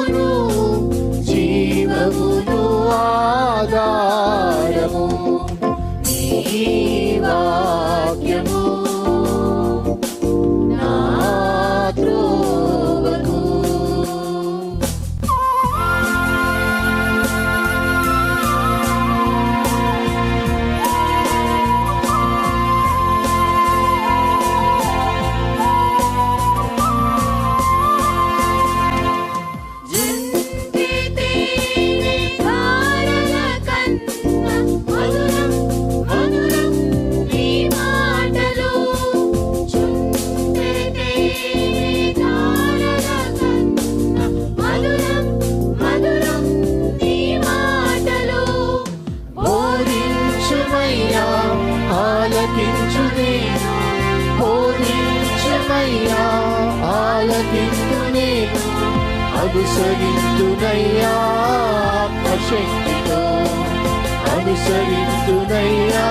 సత్యమును జీవమును ఆధారము. వాక్యము బోధించుమయ్యా ఆలకించు నేను బోధించుమయ్యా ఆలకించు నేను అనుసరించునయ్యా అనుసరించునయ్యా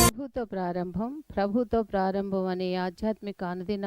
ప్రభుతో ప్రారంభం ప్రభుతో ప్రారంభం అనే ఆధ్యాత్మిక అనుదిన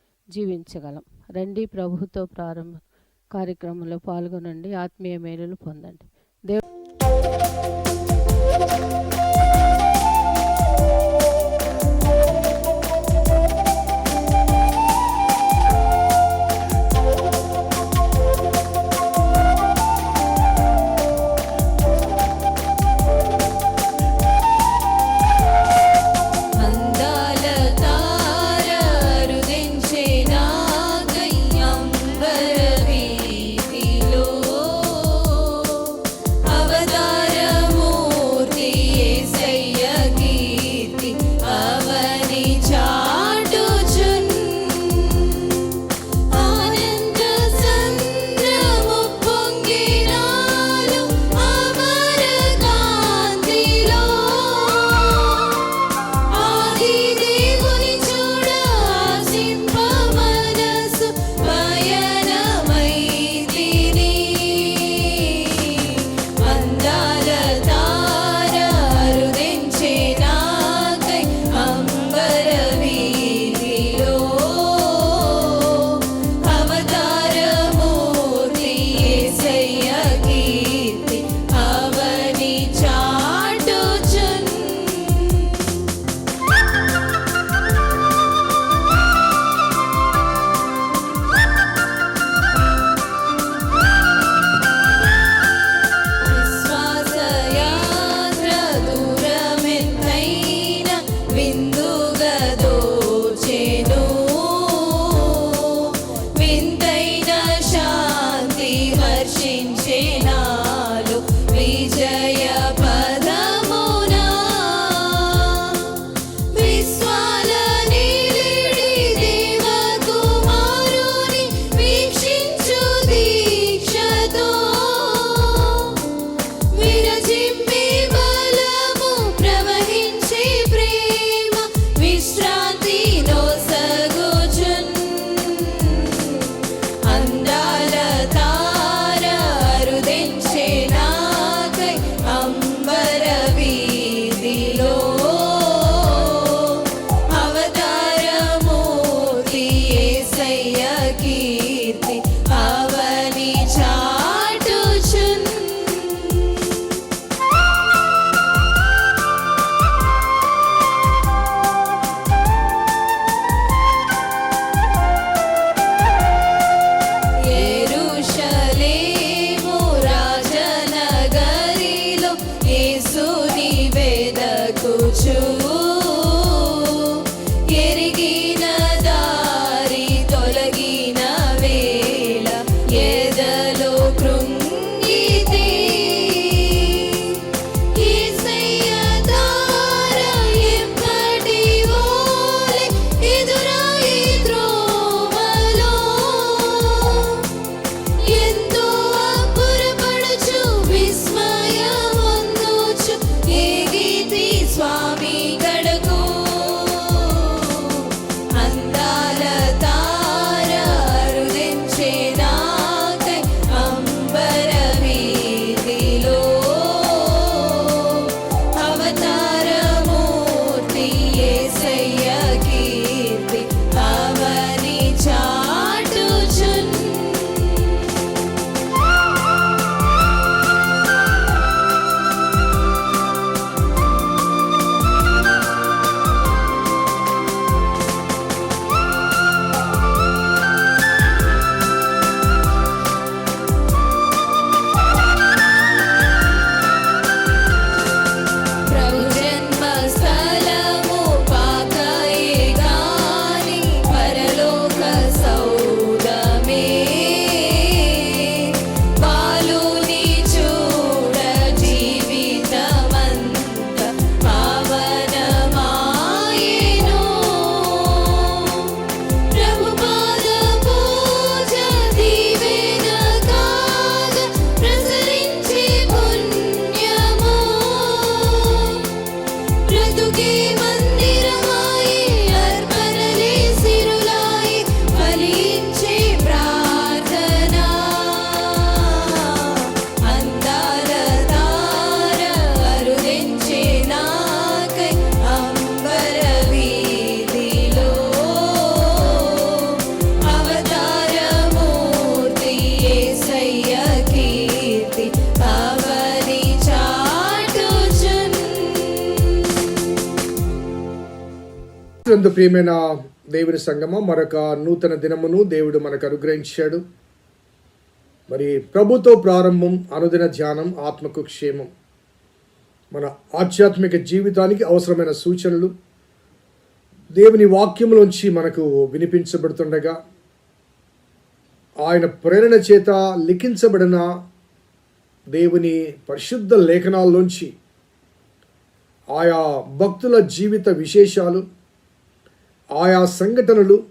జీవించగలం. రండి ప్రభుతో ప్రారంభ కార్యక్రమంలో పాల్గొనండి. ఆత్మీయ మేలులు పొందండి. దేవు క్రీస్తునందు ప్రియమైన దేవుని సంగమ మరొక నూతన దినమును దేవుడు మనకు అనుగ్రహించాడు. మరి ప్రభుతో ప్రారంభం అనుదిన ధ్యానం ఆత్మకు క్షేమం. మన ఆధ్యాత్మిక జీవితానికి అవసరమైన సూచనలు. దేవుని వాక్యములోంచి మనకు వినిపించబడుతుండగా ఆయన ప్రేరణ చేత లిఖించబడిన దేవుని పరిశుద్ధ లేఖనాల్లోంచి ఆయా భక్తుల జీవిత విశేషాలు ఆయా సంఘటనలు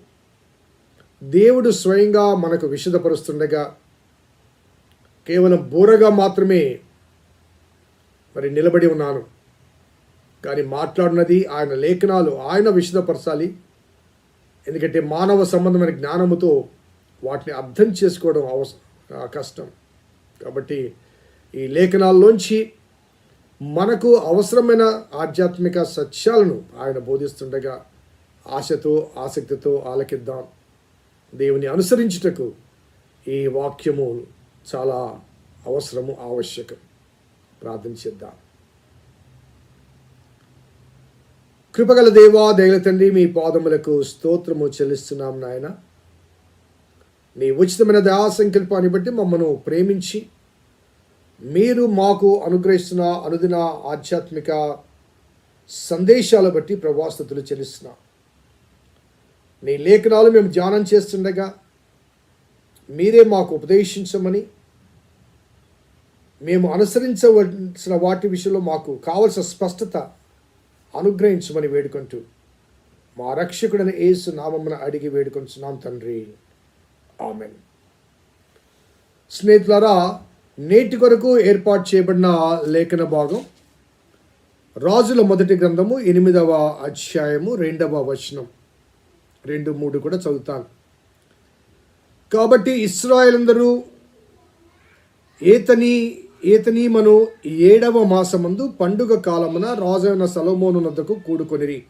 దేవుడు స్వయంగా మనకు విషదపరుస్తుండగా కేవలం బోరగా మాత్రమే మరి నిలబడి ఉన్నాను. కానీ మాట్లాడినది ఆయన లేఖనాలు ఆయన విషదపరచాలి ఎందుకంటే మానవ సంబంధమైన జ్ఞానముతో వాటిని అర్థం చేసుకోవడం అవస కష్టం. కాబట్టి ఈ లేఖనాల్లోంచి మనకు అవసరమైన ఆధ్యాత్మిక సత్యాలను ఆయన బోధిస్తుండగా ఆశతో ఆసక్తితో ఆలకిద్దాం. దేవుని అనుసరించుటకు ఈ వాక్యము చాలా అవసరము ఆవశ్యకం. ప్రార్థన చేద్దాం. కృపగల దేవా దయల తండ్రి మీ పాదములకు స్తోత్రము చెల్లిస్తున్నాం నాయన. నీ ఉచితమైన దయా సంకల్పాన్ని బట్టి మమ్మను ప్రేమించి మీరు మాకు అనుగ్రహిస్తున్న అనుదిన ఆధ్యాత్మిక సందేశాల బట్టి ప్రభాస్తుతులు చెల్లిస్తున్నాం. నీ లేఖనాలు మేము ధ్యానం చేస్తుండగా మీరే మాకు ఉపదేశించమని మేము అనుసరించవలసిన వాటి విషయంలో మాకు కావలసిన స్పష్టత అనుగ్రహించమని వేడుకుంటూ మా రక్షకుడైన ఏసు నామమున అడిగి వేడుకొంచున్నాం తండ్రి. ఆమెన్. స్నేహితులారా నేటి కొరకు ఏర్పాటు చేయబడిన లేఖన భాగం రాజుల మొదటి గ్రంథము ఎనిమిదవ అధ్యాయము రెండవ వచనం. రెండు మూడు కూడా చదువుతాను. కాబట్టి ఇస్రాయలందరూ ఏతని ఏతనీమను ఏడవ మాసమందు పండుగ కాలమున రాజైన సలోమోను నద్దకు కూడుకొనిరి.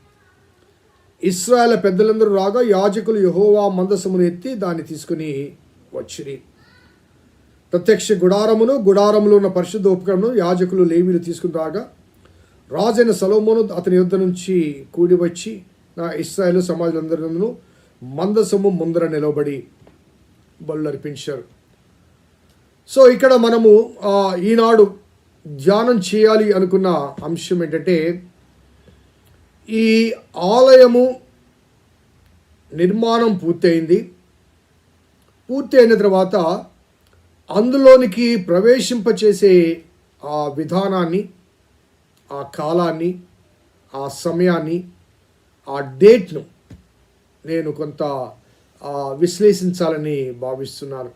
ఇస్రాయల్ పెద్దలందరూ రాగా యాజకులు యహోవా మందసమును ఎత్తి దాన్ని తీసుకుని వచ్చిరి. ప్రత్యక్ష గుడారమును గుడారములో ఉన్న పరిశుద్ధ ఉపకరణను యాజకులు లేవీలు తీసుకుని రాగా రాజైన సలోమోను అతని యుద్ధ నుంచి కూడి వచ్చి నా ఇస్రాయేల్ సమాజులందరిను మందసము ముందర నిలబడి బళ్ళు అర్పించారు సో ఇక్కడ మనము ఈనాడు ధ్యానం చేయాలి అనుకున్న అంశం ఏంటంటే ఈ ఆలయము నిర్మాణం పూర్తయింది. పూర్తి అయిన తర్వాత అందులోనికి ప్రవేశింపచేసే ఆ విధానాన్ని ఆ కాలాన్ని ఆ సమయాన్ని ఆ డేట్ను నేను కొంత విశ్లేషించాలని భావిస్తున్నాను.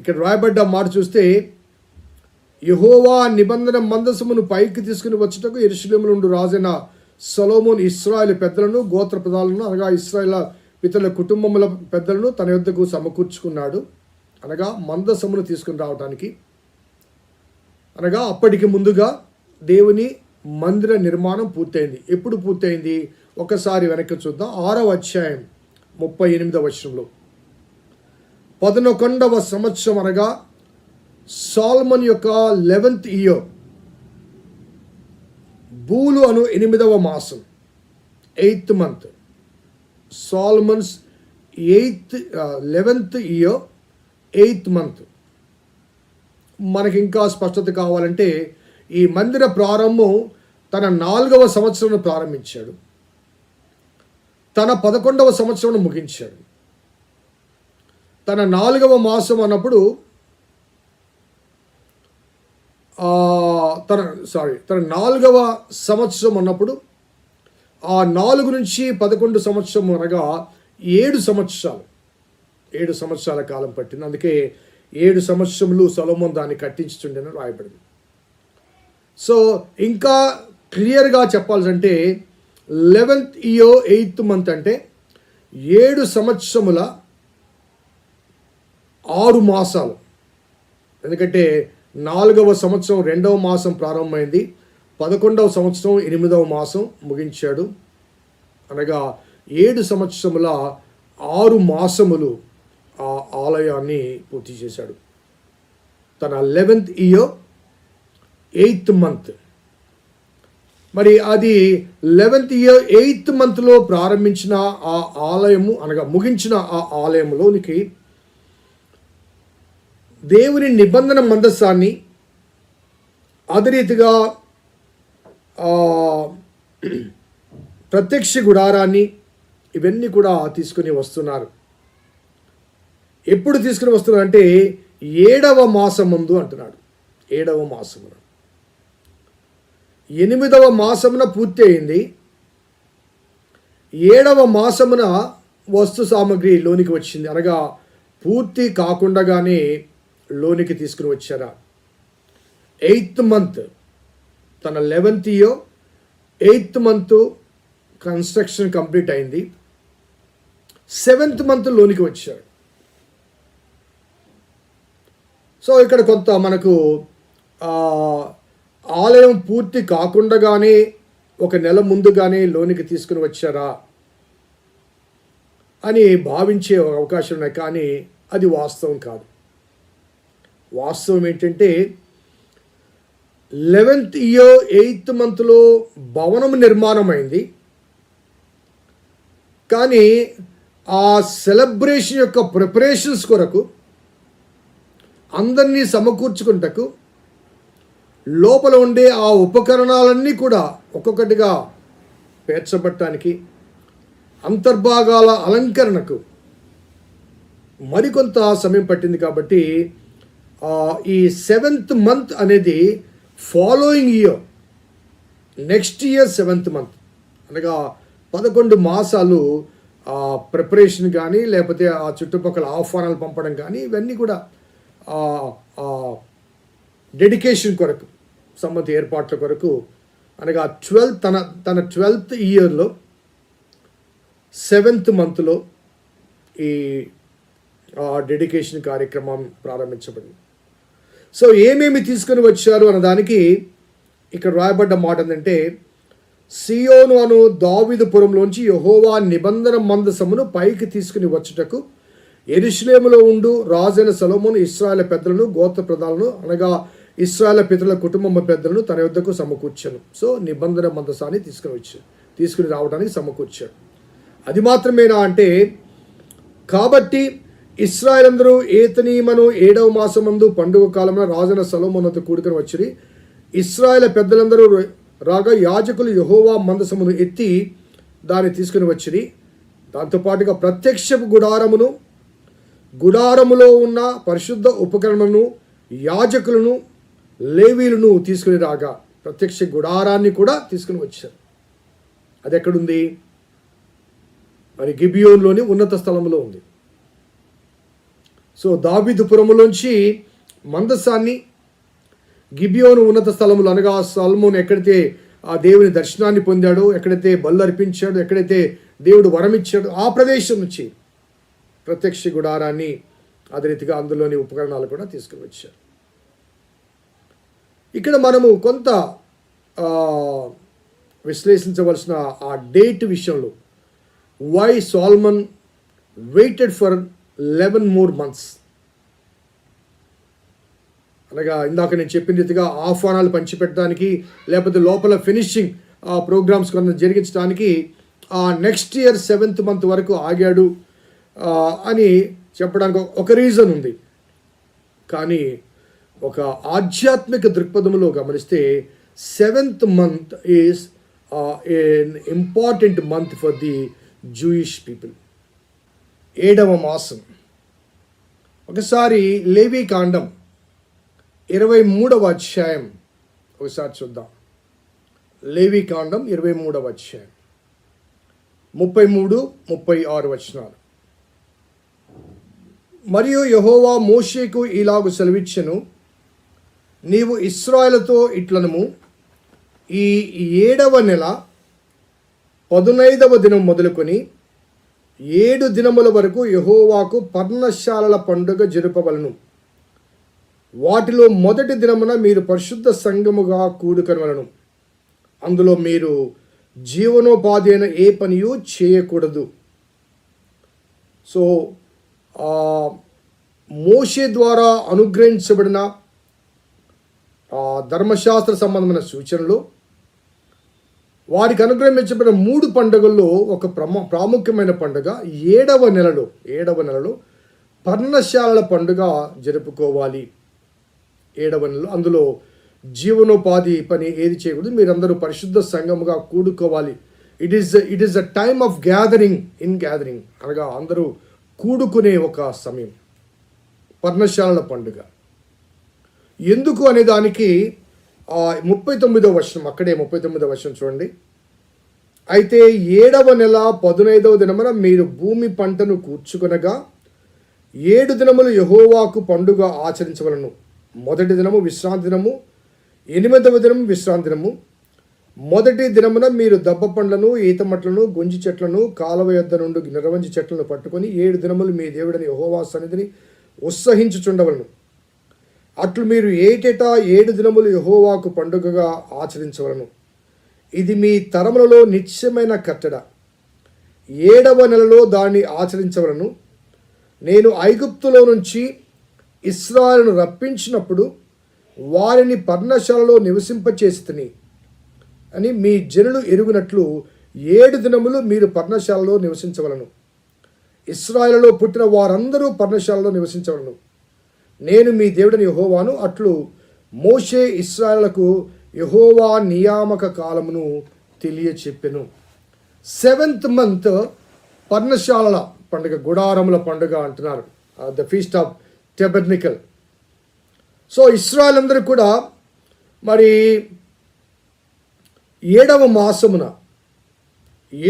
ఇక్కడ రాయబడ్డ మాట చూస్తే యహోవా నిబంధన మందసమును పైకి తీసుకుని వచ్చుటకు ఎరుశలేము నుండి రాజైన సలోమోన్ ఇస్రాయల్ పెద్దలను గోత్ర ప్రధాలను అనగా ఇస్రాయల్ పితరుల కుటుంబముల పెద్దలను తన యొద్దకు సమకూర్చుకున్నాడు. అనగా మందసమును తీసుకుని రావడానికి అనగా అప్పటికి ముందుగా దేవుని మందిర నిర్మాణం పూర్తయింది. ఎప్పుడు పూర్తయింది? ఒకసారి వెనక్కి చూద్దాం. ఆరవ అధ్యాయం ముప్పై ఎనిమిదవ వచనంలో. పదనొకండవ సంవత్సరం అనగా సాల్మన్ యొక్క లెవెంత్ ఇయర్. బూలు అను ఎనిమిదవ మాసం eighth month. Solomon's eighth eleventh year eighth month. మనకి ఇంకా స్పష్టత కావాలంటే ఈ మందిర ప్రారంభం తన నాలుగవ సంవత్సరం ప్రారంభించాడు. తన పదకొండవ సంవత్సరం ముగించాడు. తన నాలుగవ మాసం అన్నప్పుడు తన సారీ తన నాలుగవ సంవత్సరం అన్నప్పుడు ఆ నాలుగు నుంచి పదకొండు సంవత్సరం అనగా ఏడు సంవత్సరాలు. ఏడు సంవత్సరాల కాలం పట్టింది. అందుకే ఏడు సంవత్సరములు సొలొమోన్ దాన్ని కట్టించుతుండేనని రాయబడింది. సో ఇంకా క్లియర్గా చెప్పాల్సంటే లెవెన్త్ ఇయో ఎయిత్ మంత్ అంటే ఏడు సంవత్సరముల ఆరు మాసాలు. ఎందుకంటే నాలుగవ సంవత్సరం రెండవ మాసం ప్రారంభమైంది పదకొండవ సంవత్సరం ఎనిమిదవ మాసం ముగించాడు. అనగా ఏడు సంవత్సరముల ఆరు మాసములు ఆ ఆలయాన్ని పూర్తి చేశాడు. తన లెవెన్త్ ఇయర్ ఎయిత్ మంత్ మరి అది లెవెన్త్ ఇయర్ ఎయిత్ మంత్లో ప్రారంభించిన ఆ ఆలయము అనగా ముగించిన ఆ ఆలయంలోనికి దేవుని నిబంధన మందస్సాన్ని అదే రీతిగా ప్రత్యక్ష గుడారాన్ని ఇవన్నీ కూడా తీసుకుని వస్తున్నారు. ఎప్పుడు తీసుకుని వస్తున్నారు అంటే ఏడవ మాసం ముందు అంటున్నాడు. ఏడవ మాసమున. ఎనిమిదవ మాసమున పూర్తి అయింది ఏడవ మాసమున వస్తు సామాగ్రి లోనికి వచ్చింది. అనగా పూర్తి కాకుండానే లోనికి తీసుకుని వచ్చారా. ఎయిత్ మంత్ తన eleventh year. Eighth month construction complete అయింది. సెవెంత్ మంత్ లోనికి వచ్చాడు సో ఇక్కడ కొంత మనకు ఆలయం పూర్తి కాకుండానే ఒక నెల ముందుగానే లోనికి తీసుకుని వచ్చారా అని భావించే అవకాశం ఉన్నాయి. కానీ అది వాస్తవం కాదు. వాస్తవం ఏంటంటే లెవెన్త్ ఇయర్ ఎయిత్ మంత్లో భవనం నిర్మాణం అయింది కానీ ఆ సెలబ్రేషన్ యొక్క ప్రిపరేషన్స్ కొరకు అందరినీ సమకూర్చుకుంటకు లోపల ఉండే ఆ ఉపకరణాలన్నీ కూడా ఒక్కొక్కటిగా పేర్చబట్టడానికి అంతర్భాగాల అలంకరణకు మరికొంత సమయం పట్టింది కాబట్టి ఈ సెవెంత్ మంత్ అనేది following year. Next year seventh month. అనగా పదకొండు మాసాలు ప్రిపరేషన్ కానీ లేకపోతే ఆ చుట్టుపక్కల ఆహ్వానాలు పంపడం కానీ ఇవన్నీ కూడా డెడికేషన్ కొరకు సంబంధ ఏర్పాట్ల కొరకు అనగా ట్వెల్త్ తన తన ట్వెల్త్ ఇయర్లో సెవెంత్ మంత్లో ఈ డెడికేషన్ కార్యక్రమం ప్రారంభించబడింది. సో ఏమేమి తీసుకొని వచ్చారు అన్న దానికి ఇక్కడ రాయబడ్డ మాట ఏంటంటే సియోను అను దావిదుపురంలోంచి యహోవా నిబంధన మందసమును పైకి తీసుకుని వచ్చుటకు ఎరుశ్లేములో ఉండు రాజైన సలోమును ఇస్రాయల పెద్దలను గోత్ర ప్రధానులను అనగా ఇస్రాయల పితరుల కుటుంబ పెద్దలను తన యొద్దకు సమకూర్చాను. సో నిబంధన మందసాన్ని తీసుకుని వచ్చాను తీసుకుని రావడానికి సమకూర్చాడు. అది మాత్రమేనా అంటే కాబట్టి ఇస్రాయల్ అందరూ ఏతనీమను ఏడవ మాసమందు పండుగ కాలంలో రాజన సలోమోనతో కూడుకొని వచ్చిరి. ఇస్రాయల పెద్దలందరూ రాగా యాజకులు యహోవా మందసమును ఎత్తి దాన్ని తీసుకుని వచ్చిరి. దాంతోపాటుగా ప్రత్యక్షపు గుడారమును గుడారములో ఉన్న పరిశుద్ధ ఉపకరణను యాజకులను లేవీలను తీసుకుని రాగా ప్రత్యక్ష గుడారాన్ని కూడా తీసుకుని వచ్చారు. అది ఎక్కడుంది మరి గిబియోన్లోని ఉన్నత స్థలంలో ఉంది. సో దాబిదుపురములోంచి మందసాన్ని గిబియోను ఉన్నత స్థలములు అనగా సల్మోన్ ఎక్కడైతే ఆ దేవుని దర్శనాన్ని పొందాడో ఎక్కడైతే బలు అర్పించాడో ఎక్కడైతే దేవుడు వరం ఇచ్చాడో ఆ ప్రదేశం నుంచి ప్రత్యక్ష గుడారాన్ని అదే రీతిగా అందులోని ఉపకరణాలు కూడా తీసుకుని వచ్చారు. ఇక్కడ మనము కొంత విశ్లేషించవలసిన ఆ డేట్ విషయంలో why Solomon waited for eleven more months. అనగా ఇందాక నేను చెప్పిన రీతిగా ఆహ్వానాలు పంచిపెట్టడానికి లేకపోతే లోపల ఫినిషింగ్ ఆ ప్రోగ్రామ్స్ కొంత జరిగించడానికి ఆ నెక్స్ట్ ఇయర్ సెవెంత్ మంత్ వరకు ఆగాడు అని చెప్పడానికి ఒక రీజన్ ఉంది. కానీ ఒక ఆధ్యాత్మిక దృక్పథంలో గమనిస్తే seventh month is important month for the Jewish people ఏడవ మాసం. ఒకసారి లేవి కాండం ఇరవై మూడవ అధ్యాయం. ఒకసారి చూద్దాం. లేవి కాండం ఇరవై మూడవ అధ్యాయం. ముప్పై మూడు ముప్పై ఆరు వచనాలు. మరియు యహోవా మోషేకు ఇలాగు సెలవిచ్చెను నీవు ఇస్రాయలతో ఇట్లనము. ఈ ఏడవ నెల పదునైదవ దినం మొదలుకొని ఏడు దినముల వరకు యహోవాకు పర్ణశాలల పండుగ జరుపవలను. వాటిలో మొదటి దినమున మీరు పరిశుద్ధ సంఘముగా కూడుకొనవలను. అందులో మీరు జీవనోపాధి అయిన ఏ పనియు చేయకూడదు. సో మోషే ద్వారా అనుగ్రహించబడిన ధర్మశాస్త్ర సంబంధమైన సూచనలు. వారికి అనుగ్రహించబడిన మూడు పండుగల్లో ఒక ప్రమ ప్రాముఖ్యమైన పండుగ ఏడవ నెలలో ఏడవ నెలలో పర్ణశాలల పండుగ జరుపుకోవాలి. ఏడవ నెలలో అందులో జీవనోపాధి పని ఏది చేయకూడదు మీరందరూ పరిశుద్ధ సంఘముగా కూడుకోవాలి. It is it is a time of gathering in gathering అనగా అందరూ కూడుకునే ఒక సమయం. పర్ణశాలల పండుగ. ఎందుకు అనే దానికి ముప్పై తొమ్మిదో వర్షం అక్కడే ముప్పై తొమ్మిదో వర్షం చూడండి. అయితే ఏడవ నెల పదునైదవ దినమున మీరు భూమి పంటను కూర్చుకొనగా ఏడు దినములు యహోవాకు పండుగ ఆచరించవలను. మొదటి దినము విశ్రాంతి దినము ఎనిమిదవ దినము విశ్రాంతి దినము. మొదటి దినమున మీరు దబ్బ పండ్లను ఈతమట్లను గుంజి గొంజి చెట్లను కాలువ యొద్ద నుండి నిరవంజి చెట్లను పట్టుకొని ఏడు దినములు మీ దేవుడిని యహోవా సన్నిధిని ఉత్సహించుచుండవలను. అట్లు మీరు ఏటేటా ఏడు దినములు యహోవాకు పండుగగా ఆచరించవలను. ఇది మీ తరములలో నిత్యమైన కట్టడ. ఏడవ నెలలో దాన్ని ఆచరించవలను. నేను ఐగుప్తులో నుంచి ఇస్రాయలను రప్పించినప్పుడు వారిని పర్ణశాలలో నివసింపచేస్తుని అని మీ జనులు ఎరుగునట్లు ఏడు దినములు మీరు పర్ణశాలలో నివసించవలను. ఇస్రాయలలో పుట్టిన వారందరూ పర్ణశాలలో నివసించవలను. నేను మీ దేవుడిని యహోవాను అట్లు మోషే ఇస్రాయలకు యహోవా నియామక కాలమును తెలియచెప్పెను. సెవెంత్ మంత్ పర్ణశాలల పండుగ గుడారముల పండుగ అంటున్నారు. The feast of tabernacle so Israel అందరూ కూడా మరి ఏడవ మాసమున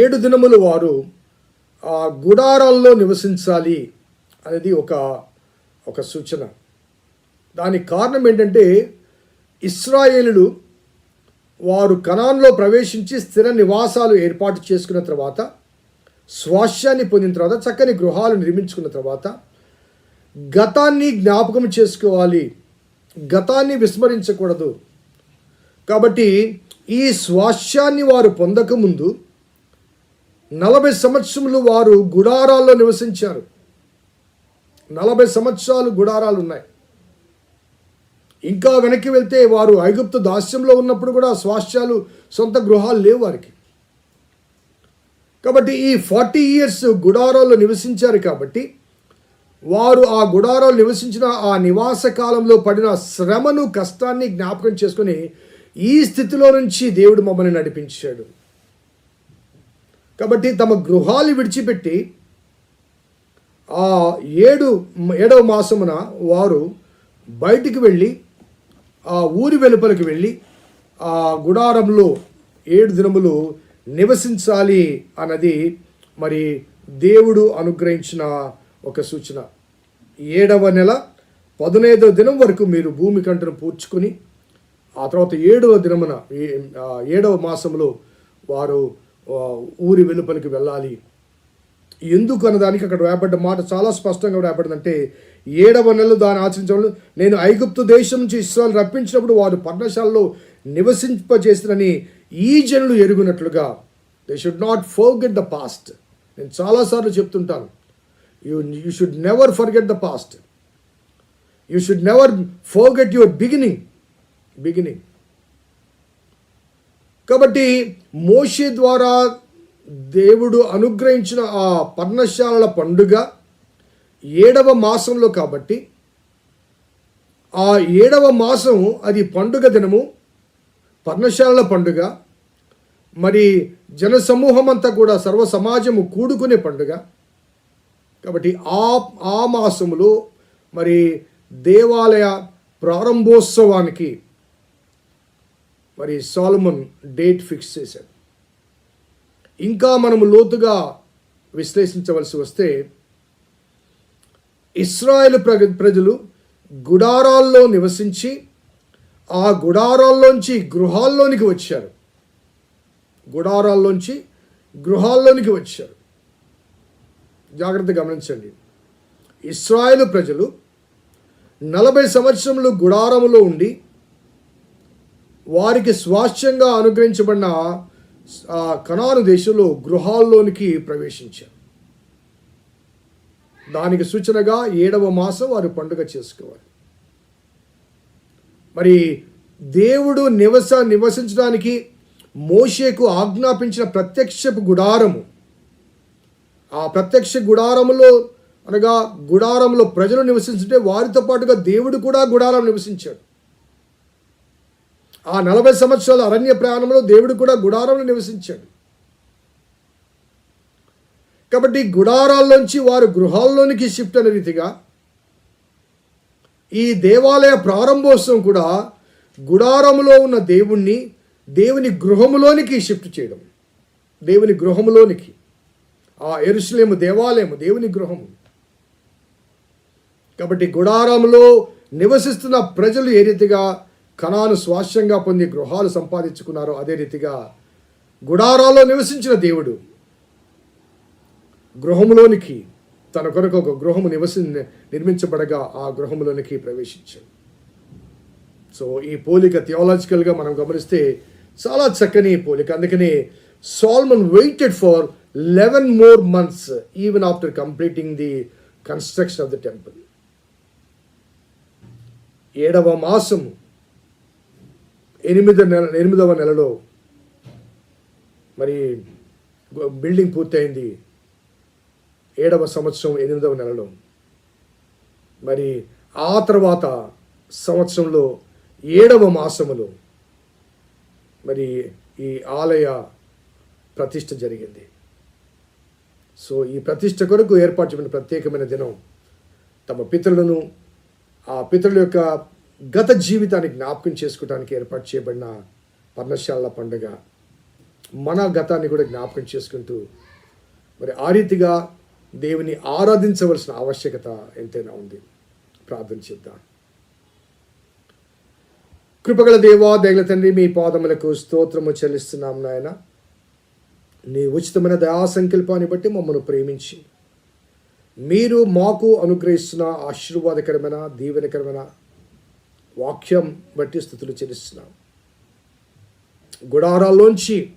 ఏడు దినములు వారు ఆ గుడారాల్లో నివసించాలి అనేది ఒక ఒక సూచన. దానికి కారణం ఏంటంటే ఇస్రాయేలులు వారు కణాన్లో ప్రవేశించి స్థిర నివాసాలు ఏర్పాటు చేసుకున్న తర్వాత స్వాస్యాన్ని పొందిన తర్వాత చక్కని గృహాలు నిర్మించుకున్న తర్వాత గతాన్ని జ్ఞాపకం చేసుకోవాలి. గతాన్ని విస్మరించకూడదు. కాబట్టి ఈ స్వాస్యాన్ని వారు పొందకముందు నలభై సంవత్సరములు వారు గుడారాల్లో నివసించారు. నలభై సంవత్సరాలు గుడారాలు ఉన్నాయి. ఇంకా వెనక్కి వెళ్తే వారు ఐగుప్తు దాస్యంలో ఉన్నప్పుడు కూడా స్వాస్థ్యాలు సొంత గృహాలు లేవు వారికి. కాబట్టి ఈ ఫార్టీ ఇయర్స్ గుడారాల్లో నివసించారు కాబట్టి వారు ఆ గుడారాలు నివసించిన ఆ నివాస కాలంలో పడిన శ్రమను కష్టాన్ని జ్ఞాపకం చేసుకొని ఈ స్థితిలో నుంచి దేవుడు మమ్మల్ని నడిపించాడు. కాబట్టి తమ గృహాలు విడిచిపెట్టి ఆ ఏడు ఏడవ మాసమున వారు బయటికి వెళ్ళి ఆ ఊరి వెలుపలికి వెళ్ళి ఆ గుడారంలో ఏడు దినములు నివసించాలి అన్నది మరి దేవుడు అనుగ్రహించిన ఒక సూచన. ఏడవ నెల పదునైదవ దినం వరకు మీరు భూమి కంటను పూడ్చుకొని ఆ తర్వాత ఏడవ దినమున ఏడవ మాసంలో వారు ఊరి వెలుపలికి వెళ్ళాలి. ఎందుకు అన్నదానికి అక్కడ వేపడ్డ మాట చాలా స్పష్టంగా వేపడిందంటే ఏడవ నెలలు దాన్ని ఆచరించడం నేను ఐగుప్తు దేశం నుంచి ఇస్రాయల్ రప్పించినప్పుడు వారు పర్ణశాలలో నివసింపజేసినని ఈ జనులు ఎరుగునట్లుగా. They should not forget the past నేను చాలాసార్లు చెప్తుంటాను. You you should never forget the past you should never forget your beginning beginning కాబట్టి మోషే ద్వారా దేవుడు అనుగ్రహించిన ఆ పర్ణశాలల పండుగ ఏడవ మాసంలో కాబట్టి ఆ ఏడవ మాసం అది పండుగ దినము పర్ణశాలల పండుగ మరి జన సమూహం అంతా కూడా సర్వ సమాజము కూడుకునే పండుగ. కాబట్టి ఆ ఆ మాసములో మరి దేవాలయ ప్రారంభోత్సవానికి మరి సాల్మన్ డేట్ ఫిక్స్ చేశాడు. ఇంకా మనము లోతుగా విశ్లేషించవలసి వస్తే ఇస్రాయేల్ ప్ర ప్రజలు గుడారాల్లో నివసించి ఆ గుడారాల్లోంచి గృహాల్లోనికి వచ్చారు. గుడారాల్లోంచి గృహాల్లోనికి వచ్చారు. జాగ్రత్త గమనించండి. ఇస్రాయేల్ ప్రజలు నలభై సంవత్సరములు గుడారములో ఉండి వారికి స్వాస్థ్యంగా అనుగ్రహించబడిన కనాను దేశంలో గృహాల్లోనికి ప్రవేశించారు. దానికి సూచనగా ఏడవ మాసం వారు పండుగ చేసుకోవాలి. మరి దేవుడు నివస నివసించడానికి మోషేకు ఆజ్ఞాపించిన ప్రత్యక్షపు గుడారము ఆ ప్రత్యక్ష గుడారములో అనగా గుడారంలో ప్రజలు నివసించుంటే వారితో పాటుగా దేవుడు కూడా గుడారం నివసించాడు. ఆ నలభై సంవత్సరాల అరణ్య ప్రయాణంలో దేవుడు కూడా గుడారంలో నివసించాడు. కాబట్టి గుడారాల్లోంచి వారు గృహాల్లోనికి షిఫ్ట్ అనే రీతిగా ఈ దేవాలయ ప్రారంభోత్సవం కూడా గుడారములో ఉన్న దేవుణ్ణి దేవుని గృహములోనికి షిఫ్ట్ చేయడం. దేవుని గృహములోనికి. ఆ ఎరుసలేము దేవాలయము దేవుని గృహము. కాబట్టి గుడారంలో నివసిస్తున్న ప్రజలు ఏ రీతిగా కణాను స్వాస్యంగా పొంది గృహాలు సంపాదించుకున్నారో అదే రీతిగా గుడారాల్లో నివసించిన దేవుడు గృహములోనికి తన కొరకు ఒక గృహము నివసి నిర్మించబడగా ఆ గృహములోనికి ప్రవేశించాడు. సో ఈ పోలిక థియాలజికల్గా మనం గమనిస్తే చాలా చక్కని పోలిక. అందుకని Solomon waited for eleven more months even after completing the construction of the temple. ఏడవ మాసము ఎనిమిది నెల ఎనిమిదవ నెలలో మరి బిల్డింగ్ పూర్తయింది. ఏడవ సంవత్సరం ఎనిమిదవ నెలలో. మరి ఆ తర్వాత సంవత్సరంలో ఏడవ మాసములో మరి ఈ ఆలయ ప్రతిష్ట జరిగింది. సో ఈ ప్రతిష్ట కొరకు ఏర్పాటు చేయబడిన ప్రత్యేకమైన దినం తమ పితరులను ఆ పితరుల యొక్క గత జీవితాన్ని జ్ఞాపకం చేసుకోవడానికి ఏర్పాటు చేయబడిన పర్ణశాల పండుగ మన గతాన్ని కూడా జ్ఞాపకం చేసుకుంటూ మరి ఆ రీతిగా దేవుని ఆరాధించవలసిన ఆవశ్యకత ఎంతైనా ఉంది. ప్రార్థన చేద్దాం. కృపగల దేవా దయగల తండ్రి మీ పాదములకు స్తోత్రము చెల్లిస్తున్నాం నాయన. నీ ఉచితమైన దయా సంకల్పాన్ని బట్టి మమ్మల్ని ప్రేమించి మీరు మాకు అనుగ్రహిస్తున్న ఆశీర్వాదకరమైన దీవెనకరమైన వాక్యం బట్టి స్థుతులు చెల్లిస్తున్నాం. గుడారాల్లోంచి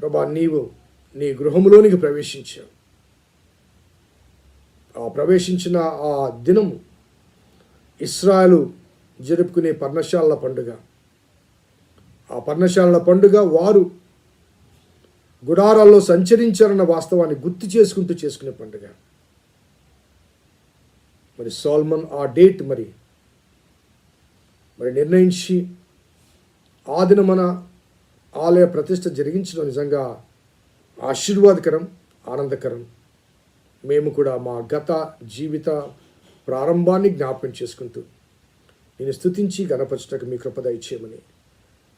ప్రభా నీవు నీ గృహములోనికి ప్రవేశించావు. ఆ ప్రవేశించిన ఆ దినము ఇస్రాయలు జరుపుకునే పర్ణశాలల పండుగ. ఆ పర్ణశాలల పండుగ వారు గుడారాల్లో సంచరించారన్న వాస్తవాన్ని గుర్తు చేసుకుంటూ చేసుకునే పండుగ. మరి సాల్మన్ ఆ డేట్ మరి మరి నిర్ణయించి ఆ మన ఆలయ ప్రతిష్ట జరిగించడం నిజంగా ఆశీర్వాదకరం ఆనందకరం. మేము కూడా మా గత జీవిత ప్రారంభాన్ని జ్ఞాపకం చేసుకుంటూ నేను స్థుతించి గణపరచటకు మీ కృపద ఇచ్చేయమని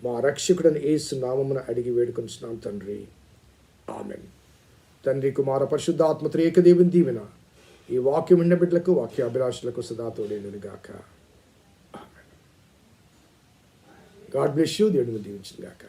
మా రక్షకుడని ఏసు నామమున అడిగి వేడుకొనిస్తున్నాం తండ్రి. ఆమెన్. తండ్రి కుమార పరిశుద్ధాత్మ త్రేకదేవిని దీవెన ఈ వాక్యం విన్న బిడ్డలకు వాక్య అభిలాషులకు సదా గాక గాడ్ బ్లెస్ యూ దేవుడిని దీవించిన గాక.